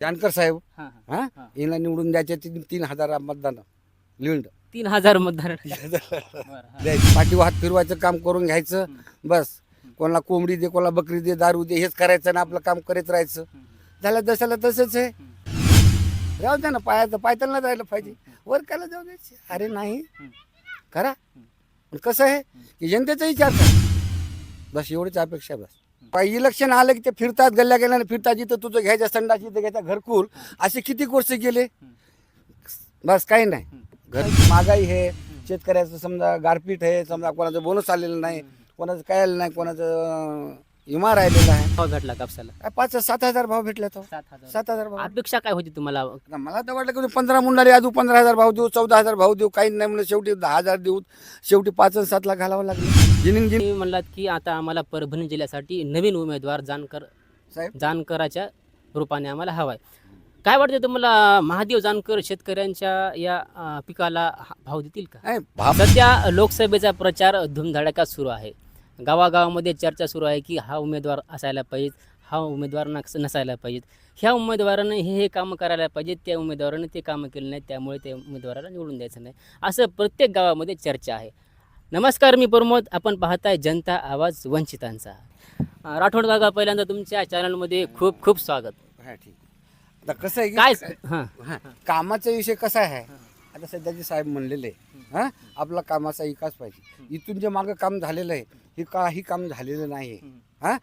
जानकर साहेब हा, हा. हा? हा. यांना निवडून द्यायचे तीन तीन हजार मतदान लिहून तीन हजार मतदार बरं, हा. द्यायचे पाठीवर हात फिरवायचं काम करून घ्यायचं. बस. कोणाला कोंबडी दे कोणाला बकरी दे दारू दे हेच करायचं ना आपलं काम करत राहायचं. झालं जशाला तसंच आहे. राहू द्या ना पायाचं पायताला जायला पाहिजे. वर कायला जाऊ द्यायचे. अरे नाही. करा. पण कसं आहे की जनतेचा विचार कर. बस एवढीच अपेक्षा आहे बस. इलेक्शन आलं की ते फिरतात गल्ल्या गेल्याने फिरतात जिथं तुझं घ्यायचं संडास जिथं घ्यायचा घरकुल असे किती कोर्स गेले? बस काही नाही. घर महागाई आहे शेतकऱ्याचं समजा गारपीट आहे समजा कोणाचं बोनस आलेलं नाही कोणाचं काय आलं नाही कोणाचं विमा राहिलेला आहे भाव भेटला कापसाला काय पाच सात हजार भाव भेटला तो. सात हजार. सात हजार भाव. अपेक्षा काय होती तुम्हाला? आता मला तर वाटलं की पंधरा मुंडाले अजून पंधरा हजार भाव देऊ चौदा हजार भाव देऊ काही नाही म्हणलं शेवटी दहा हजार देऊ शेवटी पाच आणि सातला घालावं लागलं. जिनिंग जिन तुम्ही म्हणलात की आता आम्हाला परभणी जिल्ह्यासाठी नवीन उमेदवार जानकर साहेब. जानकराच्या रूपाने आम्हाला हवाय. काय वाटतं तुम्हाला महादेव जानकर शेतकऱ्यांच्या या अं, पिकाला हा- भाव देतील का? नाही भाव सध्या लोकसभेचा प्रचार धुमधडाक्यात सुरू आहे. गावागावामध्ये चर्चा सुरू आहे की हा उमेदवार असायला पाहिजे हा उमेदवार नस नसायला पाहिजेत. ह्या उमेदवारानं हे हे कामं करायला पाहिजेत त्या उमेदवारानं ते कामं केले नाहीत त्यामुळे त्या उमेदवाराला निवडून द्यायचं नाही. असं प्रत्येक गावामध्ये चर्चा आहे. नमस्कार मी प्रमोद. आपण पाहताय जनता आवाज वंचितांचा. राठोड दादा पहिल्यांदा तुमच्या चॅनलमध्ये खूप खूप स्वागत. हा ठीक. आता कसं आहे की काय हां. हा, कामाचा विषय कसा आहे? आता सध्याचे साहेब म्हणलेले हा? आपला कामाचा विकास पाहिजे. इथून जे मागं काम झालेलं आहे हे काही काम झालेलं नाही हा?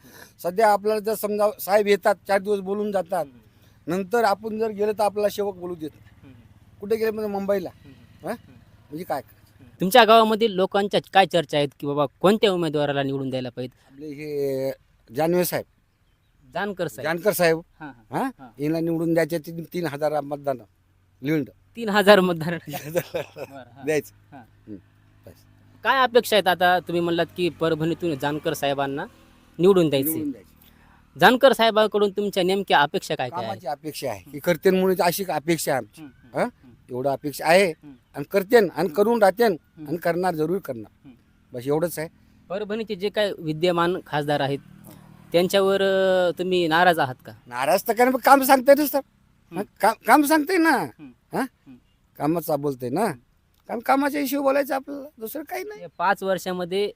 सध्या आपल्याला जर समजा साहेब येतात चार दिवस बोलून जातात नंतर आपण जर गेलं तर आपल्याला शेवक बोलू देत नाही. कुठे गेले म्हणजे मुंबईला? हा? म्हणजे काय? तुमच्या गावामधील लोकांच्या काय चर्चा आहेत की बाबा कोणत्या उमेदवाराला निवडून द्यायला पाहिजे? आपले हे जानवे साहेब. जानकर साहेब. जानकर साहेब. हां, हां. हा? हा. यांना निवडून द्यायचे तीन तीन हजार मतदान. लिहून तीन हजार मतदार द्यायचं. हां. हम्म. बस. काय अपेक्षा आहेत आता? तुम्ही म्हणलात की परभणीतून जानकर साहेबांना निवडून द्यायचे. निवडून द्यायचे. जानकर साहेबांकडून तुमच्या नेमक्या अपेक्षा काय काय आहेत? कामाची अपेक्षा आहे. की करतेन म्हणून अशी अपेक्षा आहे आमची. हम्म, हा? एवढं अपेक्षा आहे. आणि करतेन आणि करून राहतेन आणि करणार जरूर करणार. बस एवढंच आहे. परभणीचे जे काय विद्यमान खासदार आहेत त्यांच्यावर अं, तुम्ही नाराज आहात का? नाराज तर पण काम सांगते ना सर हा, काम काम सांगते ना. हा. कामाचा बोलते ना. काम कामाच्या इश्यू बोलायचं आपल्याला दुसरं काही नाही. या पाच वर्षामध्ये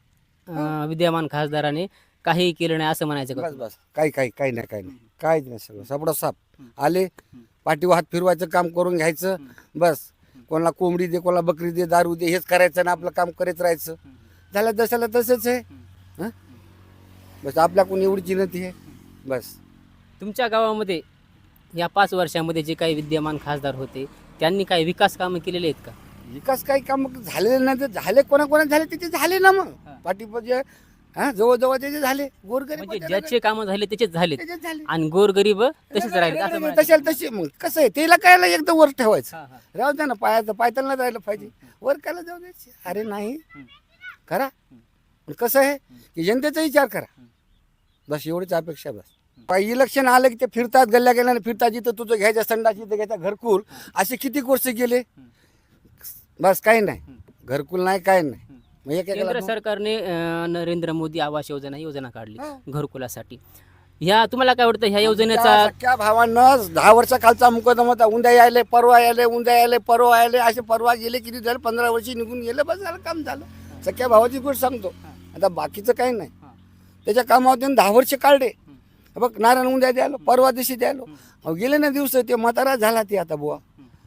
अं, विद्यमान खासदाराने काही केलं नाही असं म्हणायचं का? बस बस. काही काही काही नाही काही नाही. काहीच नाही सगळं. सपडा साप आले पाठीवर हात फिरवायचं काम करून घ्यायचं. बस. कोणाला कोंबडी दे कोणाला बकरी दे दारू दे हेच करायचं ना आपलं काम करत राहायचं. झालं जशाला तसंच आहे. हा. बस आपल्या कोणी एवढी चिन्हती आहे. बस. तुमच्या गावामध्ये या पाच वर्षामध्ये जे काही विद्यमान खासदार होते त्यांनी काही विकास कामं केलेले आहेत का? विकास काही काम झालेले नाही. तर झाले कोणाकोणा झाले त्याचे झाले ना मग. पाठीपाचे हा जवळजवळ त्याचे झाले. गोरगरीब म्हणजे ज्याचे कामं झाले त्याचेच झाले. आणि गोरगरीब तसेच राहिले असं म्हणायचं. तशाला तसे मग. कसं आहे त्याला कायला एकदम वर ठेवायचं. हा, हा. राहू द्या ना पायाचं पायताला जायला पाहिजे. वर कायला जाऊ द्यायचे अरे नाही. करा. पण कसं आहे की जनतेचा विचार करा. बस एवढीच अपेक्षा बस. इलेक्शन आलं की ते फिरतात गल्ल्या गेल्याने फिरतात. जिथं तुझं घ्यायचं संडास जिथं घ्यायचा घरकुल असे किती कोर्स गेले बस काही नाही. घरकुल नाही काय नाही. मग एक केंद्र एकाला सरकारने अं, नरेंद्र मोदी आवास योजना ही योजना काढली. घरकुलासाठी. ह्या तुम्हाला काय वाटतं? ह्या योजनेचा त्या सख्या भावानं दहा वर्षाखालचा मुकदमा होता. उद्या यायले परवा यायले उद्या यायले परवा यायले असे परवा गेले किती झालं? पंधरा वर्षी निघून गेले बस झालं काम झालं. सख्या भावाची गोष्ट सांगतो. आता बाकीचं काही नाही. त्याच्या कामावर त्यानं दहा वर्ष काढले. बघ नारायण उद्या द्यालो परवा दिवशी द्यालो गेले ना दिवस ते म्हातारा झाला ते आता बुवा.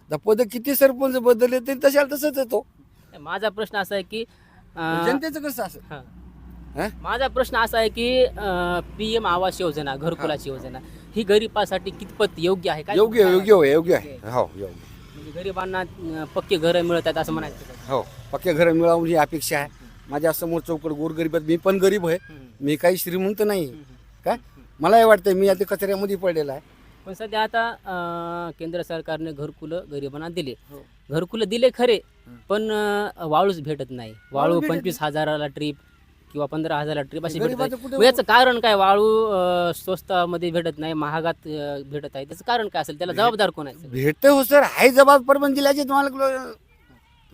आता पद किती सरपंच बदलले तरी तशाला तसंच येतो. माझा प्रश्न असा आहे की जनतेचं कसं असं? माझा प्रश्न असा आहे की पी एम आवास योजना घरकुलाची योजना ही गरिबासाठी कितपत योग्य आहे? काय योग्य योग्य होय, योग्य आहे. हो योग्य. म्हणजे गरिबांना अं, पक्के घरं मिळत आहेत असं म्हणायचं का? हो पक्के घरं मिळावून ही अपेक्षा आहे. माझ्यासमोर चौकड गोरगरीब आहेत मी पण गरीब आहे. मी काही श्रीमंत नाही. काय मलाही वाटतं मी आता कचऱ्यामध्ये पडलेला आहे. पण सध्या आता अं, केंद्र सरकारने घरकुलं गरिबांना दिले. हो. घरकुलं दिले खरे पण अं, वाळूच भेटत नाही. वाळू भेटत पंचवीस हजाराला ट्रीप किंवा पंधरा हजाराला ट्रीप अशी भेटत गरिबाचं कुठे याचं कारण काय? वाळू अं, स्वस्तामध्ये भेटत नाही महागात अं, भेटत आहे. त्याचं कारण काय असेल? त्याला जबाबदार कोण आहे भेटते हो सर. आहे जबाब परभणी जिल्ह्याचे तुम्हाला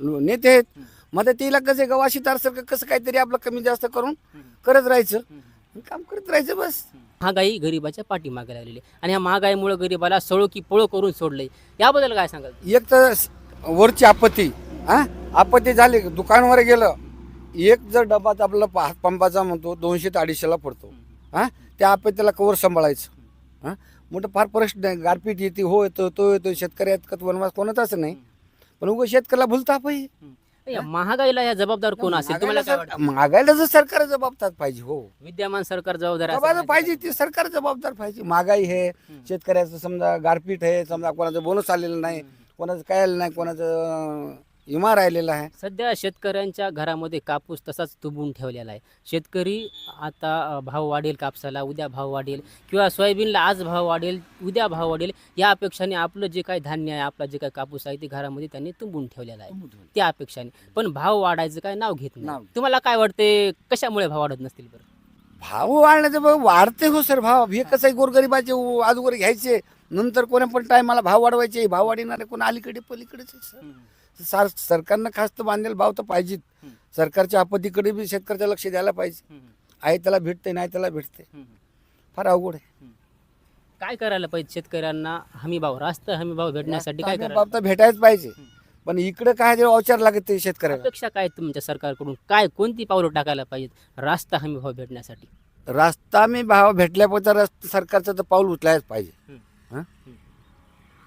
लो- नेते आहेत. मग आता तिला कसं गवाशी तारसारखं कसं काहीतरी आपलं कमी जास्त करून करत राहायचं. काम करत राहायचं बस. महागाई गरिबाच्या पाठीमागे लागलेली आहे. आणि ह्या महागाईमुळे गरिबाला सळो की पळो करून सोडलंय. याबद्दल काय सांगाल? एक तर स- वरची आपत्ती हा? आपत्ती झाली दुकानवर गेलं. एक जर डबा आपल्याला पा- पंपाचा म्हणतो दोनशे ते अडीचशेला पडतो. हा? त्या आपत्तीला कवर सांभाळायचं. हा? मोठं फार प्रश्न आहे गारपीट येते हो येतो तो येतो शेतकरी इतकं वनवास कोणाचाच नाही. पण उगं शेतकऱ्याला भुलता पाहिजे या महागाईला या जबाबदार कोण असेल? तुम्हाला काय वाटतं? मागायला जर सरकार जबाबदार पाहिजे हो. विद्यमान सरकार जबाबदार जबाबदार. पाहिजे ती सरकार जबाबदार पाहिजे. महागाई आहे शेतकऱ्याचं समजा गारपीट आहे समजा कोणाचं बोनस आलेलं नाही कोणाचं काय आलं नाही कोणाचं अं, विमा राहिलेला आहे. सध्या शेतकऱ्यांच्या घरामध्ये कापूस तसाच तुबून ठेवलेला आहे. शेतकरी आता भाव वाढेल कापसाला उद्या भाव वाढेल किंवा सोयाबीनला आज भाव वाढेल उद्या भाव वाढेल या अपेक्षाने आपलं जे काही धान्य आहे आपला जे काही कापूस आहे ते घरामध्ये त्यांनी तुंबून ठेवलेला आहे. त्या अपेक्षाने. पण भाव वाढायचं काय नाव घेत नाव. नाही तुम्हाला काय वाटते? कशामुळे भाव वाढत नसतील बरं? भाव वाढण्याचं बघ वाढते हो सर भाव. हे कसं आहे गोरगरिबाचे अगोदर घ्यायचे. नंतर कोणा पण टायमाला भाव वाढवायचे. भाव वाढणारे कोण अलीकडे पलीकडेच सर. सार सरकारनं खास तर बांधलेला भाव तर पाहिजेत. सरकारच्या आपत्तीकडे बी शेतकऱ्याचं लक्ष द्यायला पाहिजे. आहे त्याला भेटते नाही त्याला भेटते फार अवघड आहे. काय करायला पाहिजे शेतकऱ्यांना? हमी भाव रास्त हमी भाव भेटण्यासाठी काय करायला बाब तर भेटायच पाहिजे. पण इकडे काय ते अवचार लागते शेतकऱ्याला? अपेक्षा काय तुमच्या सरकारकडून? काय कोणती पावलं टाकायला पाहिजेत रास्त हमी भाव भेटण्यासाठी? रस्ता मी भाव भेटल्यापर्यंत रस्ता सरकारचं तर पाऊल उचलायच पाहिजे.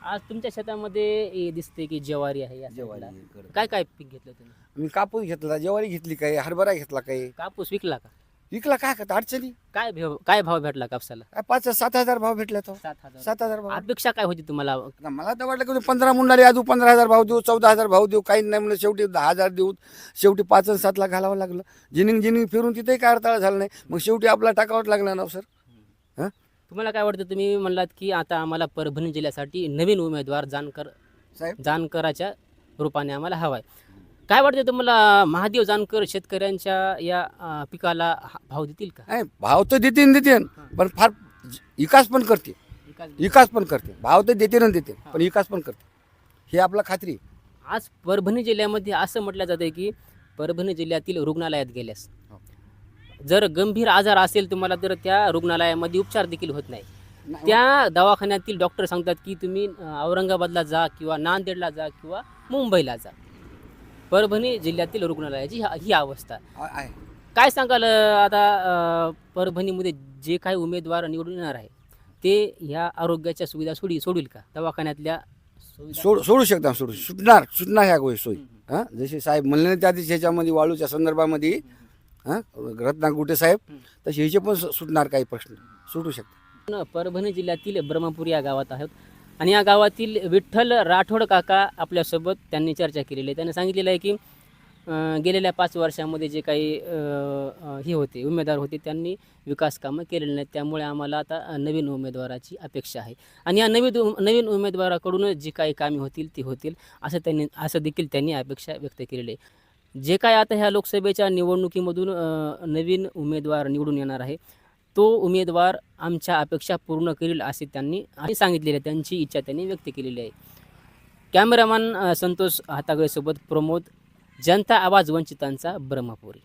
आज तुमच्या शेतामध्ये हे दिसते की ज्वारी आहे या साईडला. काय काय पीक घेतलं तुम्ही? मी कापूस घेतला ज्वारी घेतली काही हरभरा घेतला काही कापूस विकला का? विकला काय करता अडचणी? काय भाव काय भाव भेटला कापसाला? काय पाच सात हजार भाव भेटला तो. सात हजार. सात हजार भाव. अपेक्षा काय होती तुम्हाला? मला तर वाटलं की पंधरा मुंडाले अजून पंधरा हजार भाव देऊ चौदा हजार भाव देऊ काही नाही म्हणलं शेवटी दहा हजार देऊ. शेवटी पाच आणि सातला घालावं लागलं. जिनिंग जिनिंग फिरून तिथेही काय अडथळा झाला नाही. मग शेवटी आपला टाकावंच लागला ना सर? हां? तुम्हाला काय वाटतं? तुम्ही म्हणलात की आता आम्हाला परभणी जिल्ह्यासाठी नवीन उमेदवार जानकर साहेब. जानकराच्या रूपाने आम्हाला हवाय. काय वाटतं तुम्हाला? महादेव जानकर शेतकऱ्यांच्या या अं, पिकाला हा- भाव देतील का? नाही भाव तर देते न देते पण फार विकास पण करते विकास पण करते भाव तर देते ना देते पण विकास पण करते हे आपला खात्री आहे. आज परभणी जिल्ह्यामध्ये असं म्हटलं जातं की परभणी जिल्ह्यातील रुग्णालयात गेल्यास हो. जर गंभीर आजार असेल तुम्हाला तर त्या रुग्णालयामध्ये उपचार देखील होत नाही. त्या दवाखान्यातील डॉक्टर सांगतात की तुम्ही औरंगाबादला जा किंवा नांदेडला जा किंवा मुंबईला जा. परभणी जिल्ह्यातील रुग्णालयाची ही- अवस्था. काय सांगाल आता परभणीमध्ये जे काही उमेदवार निवडून येणार आहे ते ह्या आरोग्याच्या सुविधा सोडी सोडील का? दवाखान्यातल्या सोड सोडू शकता सोडू सुटणार सुटणार ह्या गोष्टी सोयी. हां? जसे साहेब म्हणले त्या दिवशी ह्याच्यामध्ये वाळूच्या संदर्भामध्ये हां? रत्नाकुटे साहेब? तसे ह्याचे पण सु- सुटणार काही प्रश्न. सुटू शकतात. आपण परभणी जिल्ह्यातील ब्रह्मपूर या गावात आहोत. आणि या गावातील विठ्ठल राठोड काका आपल्यासोबत त्यांनी चर्चा केलेली आहे. त्यांनी सांगितलेलं आहे की अं, गेलेल्या पाच वर्षामध्ये जे काही अं, अं, हे होते उमेदवार होते त्यांनी विकास कामं केलेली नाहीत. त्यामुळे आम्हाला आता अं, नवीन उमेदवाराची अपेक्षा आहे. आणि या नवीन उम- नवीन उमेदवाराकडूनच जी काही कामे होतील ती होतील असं त्यांनी असं देखील त्यांनी अपेक्षा व्यक्त केलेली आहे. जे काय आता ह्या लोकसभेच्या निवडणुकीमधून नवीन उमेदवार निवडून येणार आहे तो उमेदवार आमच्या अपेक्षा पूर्ण करील असे त्यांनी आणि सांगितलेले आहे. त्यांची इच्छा त्यांनी व्यक्त केलेली आहे कॅमेरामॅन संतोष हातागळेसोबत प्रमोद जनता आवाज वंचितांचा ब्रह्मपुरी